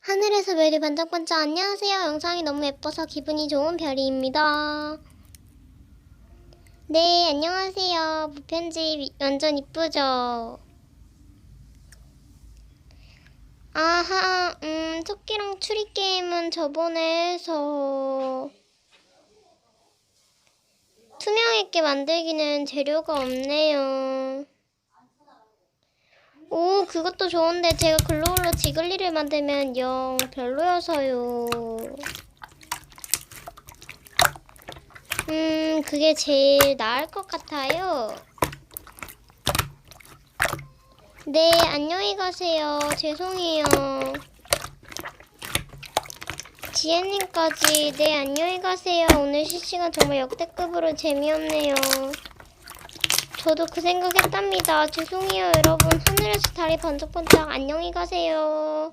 하늘에서 별이 반짝반짝 안녕하세요. 영상이 너무 예뻐서 기분이 좋은 별이입니다. 네, 안녕하세요. 무편집 완전 이쁘죠? 아하, 음, 토끼랑 추리 게임은 저번에 해서 투명하게 만들기는 재료가 없네요. 오, 그것도 좋은데 제가 글로울로 지글리를 만들면 영 별로여서요. 음, 그게 제일 나을 것 같아요. 네, 안녕히 가세요. 죄송해요. 지혜님까지, 네, 안녕히 가세요. 오늘 실시간 정말 역대급으로 재미없네요. 저도 그 생각했답니다. 죄송해요, 여러분. 하늘에서 달이 번쩍번쩍 안녕히 가세요.